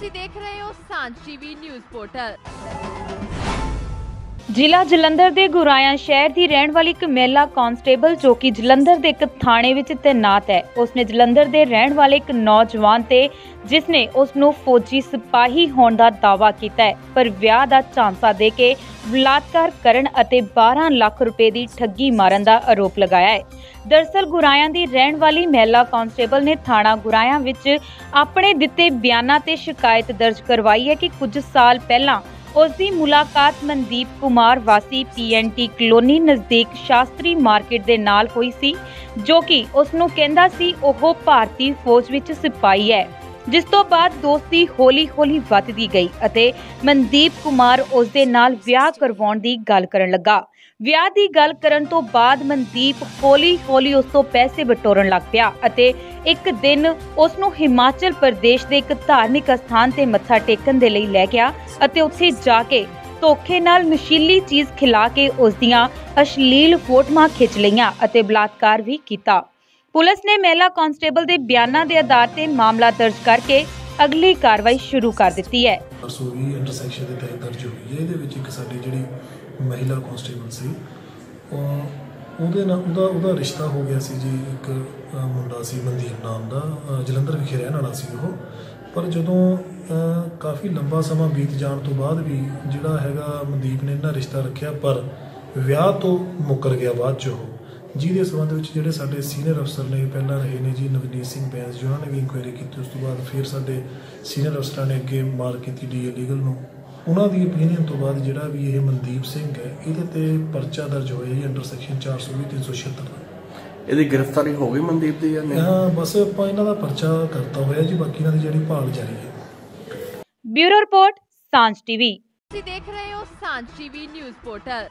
ਤੁਸੀਂ ਦੇਖ ਰਹੇ ਹੋ ਸਾਂਝ ਟੀਵੀ ਨਿਊਜ਼ ਪੋਰਟਲ। ਜ਼ਿਲ੍ਹਾ ਜਲੰਧਰ ਦੇ ਗੁਰਾਇਆ ਸ਼ਹਿਰ ਦੀ ਰਹਿਣ ਵਾਲੀ ਇੱਕ ਮਹਿਲਾ ਕਾਂਸਟੇਬਲ ਜੋ ਕਿ ਜਲੰਧਰ ਦੇ ਇੱਕ ਥਾਣੇ ਵਿੱਚ ਤੈਨਾਤ ਹੈ। ਉਸਨੇ ਜਲੰਧਰ ਦੇ ਰਹਿਣ ਵਾਲੇ ਇੱਕ ਨੌਜਵਾਨ ਤੇ ਜਿਸ ਉਸ ਨੂੰ ਫੌਜੀ ਸਿਪਾਹੀ ਹੋਣ ਦਾ ਦਾਅਵਾ ਕੀਤਾ ਹੈ। ਪਰ ਵਿਆਹ ਦਾ ਝਾਂਸਾ ਦੇ ਕੇ ਬਲਾਤਕਾਰ ਕਰਨ ਅਤੇ 12 ਲੱਖ ਰੁਪਏ ਦੀ ਠੱਗੀ ਮਾਰਨ ਦਾ ਆਰੋਪ ਲਗਾਇਆ ਹੈ। ਦਰਸਲ ਗੁਰਾਇਆਂ ਦੀ ਰਹਿਣ ਵਾਲੀ ਮਹਿਲਾ ਕਾਂਸਟੇਬਲ ਨੇ ਥਾਣਾ ਗੁਰਾਇਆਂ ਵਿੱਚ ਆਪਣੇ ਦਿੱਤੇ ਬਿਆਨਾਂ ਤੇ ਸ਼ਿਕਾਇਤ ਦਰਜ ਕਰਵਾਈ ਹੈ ਕਿ ਕੁਝ ਸਾਲ ਪਹਿਲਾਂ ਉਸ ਦੀ ਮੁਲਾਕਾਤ ਮਨਦੀਪ ਕੁਮਾਰ ਵਾਸੀ ਪੀਐਨਟੀ ਕਲੋਨੀ ਨਜ਼ਦੀਕ ਸ਼ਾਸਤਰੀ ਮਾਰਕੀਟ ਦੇ ਨਾਲ ਹੋਈ ਸੀ, ਜੋ ਕਿ ਉਸ ਨੂੰ ਕਹਿੰਦਾ ਸੀ ਉਹ ਭਾਰਤੀ ਫੌਜ ਵਿੱਚ ਸਿਪਾਹੀ ਹੈ, ਜਿਸ ਤੋਂ ਬਾਅਦ ਦੋਸਤੀ ਹੌਲੀ-ਹੌਲੀ ਵੱਧਦੀ ਗਈ ਅਤੇ ਮਨਦੀਪ ਕੁਮਾਰ ਉਸ ਦੇ ਨਾਲ ਵਿਆਹ ਕਰਵਾਉਣ ਦੀ ਗੱਲ ਕਰਨ ਲੱਗਾ। ਵਿਆਹ ਦੀ ਗੱਲ ਕਰਨ ਤੋਂ ਬਾਅਦ ਮਨਦੀਪ ਹੌਲੀ-ਹੌਲੀ ਉਸ ਤੋਂ ਪੈਸੇ ਬਟੋਰਨ ਲੱਗ ਪਿਆ ਅਤੇ ਇੱਕ ਦਿਨ ਉਸ ਨੂੰ ਹਿਮਾਚਲ ਪ੍ਰਦੇਸ਼ ਦੇ ਇੱਕ ਧਾਰਮਿਕ ਸਥਾਨ ਤੇ ਮੱਥਾ ਟੇਕਣ ਦੇ ਲਈ ਲੈ ਗਿਆ ਅਤੇ ਉੱਥੇ ਜਾ ਕੇ ਧੋਖੇ ਨਾਲ ਨਸ਼ੀਲੀ ਚੀਜ਼ ਖਿਲਾ ਕੇ ਉਸ ਦੀਆਂ ਅਸ਼ਲੀਲ ਫੋਟੋਆਂ ਖਿੱਚ ਲਈਆਂ ਅਤੇ ਬਲਾਤਕਾਰ ਵੀ ਕੀਤਾ। ਪੁਲਿਸ ਨੇ ਮਹਿਲਾ ਕਾਂਸਟੇਬਲ ਦੇ ਬਿਆਨਾਂ ਦੇ ਆਧਾਰ ਤੇ ਮਾਮਲਾ ਦਰਜ ਕਰਕੇ ਅਗਲੀ ਕਾਰਵਾਈ ਸ਼ੁਰੂ ਕਰ ਦਿੱਤੀ ਹੈ। ਰਸੋਈ ਇੰਟਰਸੈਕਸ਼ਨ ਦੇ ਤਹਿਤ ਦਰਜ ਹੋਈ ਹੈ। ਇਹਦੇ ਵਿੱਚ ਇੱਕ ਸਾਡੀ ਜਿਹੜੀ ਮਹਿਲਾ ਕਾਂਸਟੇਬਲ ਸੀ। ਉਹਦੇ ਨਾਲ ਉਹਦਾ ਉਹਦਾ ਰਿਸ਼ਤਾ ਹੋ ਗਿਆ ਸੀ ਜੀ ਇੱਕ ਮੁੰਡਾ ਸੀ ਮਨਦੀਪ ਨਾਮ ਦਾ ਜਲੰਧਰ ਵਿਖੇ ਰਹਿਣ ਵਾਲਾ ਸੀ ਉਹ। ਪਰ ਜਦੋਂ ਕਾਫੀ ਲੰਬਾ ਸਮਾਂ ਬੀਤ ਜਾਣ ਤੋਂ ਬਾਅਦ ਵੀ ਜਿਹੜਾ ਹੈਗਾ ਮਨਦੀਪ ਨੇ ਇਹਨਾਂ ਰਿਸ਼ਤਾ ਰੱਖਿਆ, ਪਰ ਵਿਆਹ ਤੋਂ ਮੁੱਕਰ ਗਿਆ ਬਾਅਦ ਚ ਉਹ। ਜਿਹਦੇ ਸੰਬੰਧ ਵਿੱਚ ਜਿਹੜੇ ਸਾਡੇ ਸੀਨੀਅਰ ਅਫਸਰ ਨੇ, ਪਹਿਲਾਂ ਰਹੇ ਨੇ ਜੀ ਨਵਨੀਤ ਸਿੰਘ ਬੈਂਸ ਜੀ, ਉਹਨਾਂ ਨੇ ਵੀ ਇਨਕੁਆਇਰੀ ਕੀਤੀ, ਉਸ ਤੋਂ ਬਾਅਦ ਫਿਰ ਸਾਡੇ ਸੀਨੀਅਰ ਅਫਸਰਾਂ ਨੇ ਅੱਗੇ ਮਾਰ ਕੀਤੀ ਡੀ ਲੀਗਲ ਨੂੰ। ਉਹਨਾਂ ਦੀ opinion ਤੋਂ ਬਾਅਦ ਜਿਹੜਾ ਵੀ ਇਹ ਮਨਦੀਪ ਸਿੰਘ ਹੈ ਇਹਦੇ ਤੇ ਪਰਚਾ ਦਰਜ ਹੋਇਆ ਜੀ ਅੰਡਰ ਸੈਕਸ਼ਨ 420 376 ਇਹਦੀ ਗ੍ਰਿਫਤਾਰੀ ਹੋ ਗਈ ਮਨਦੀਪ ਦੀ ਜਾਂ ਨਹੀਂ? ਹਾਂ ਬਸ ਆਪਾਂ ਇਹਨਾਂ ਦਾ ਪਰਚਾ ਕਰਤਾ ਹੋਇਆ ਜੀ ਬਾਕੀ ਇਹਨਾਂ ਦੀ ਜਿਹੜੀ ਭਾਲ ਜਾਰੀ ਹੈ। Bureau report Sanjh TV. ਤੁਸੀਂ ਦੇਖ ਰਹੇ ਹੋ ਸਾਂਝ ਟੀਵੀ ਨਿਊਜ਼ ਪੋਰਟਲ।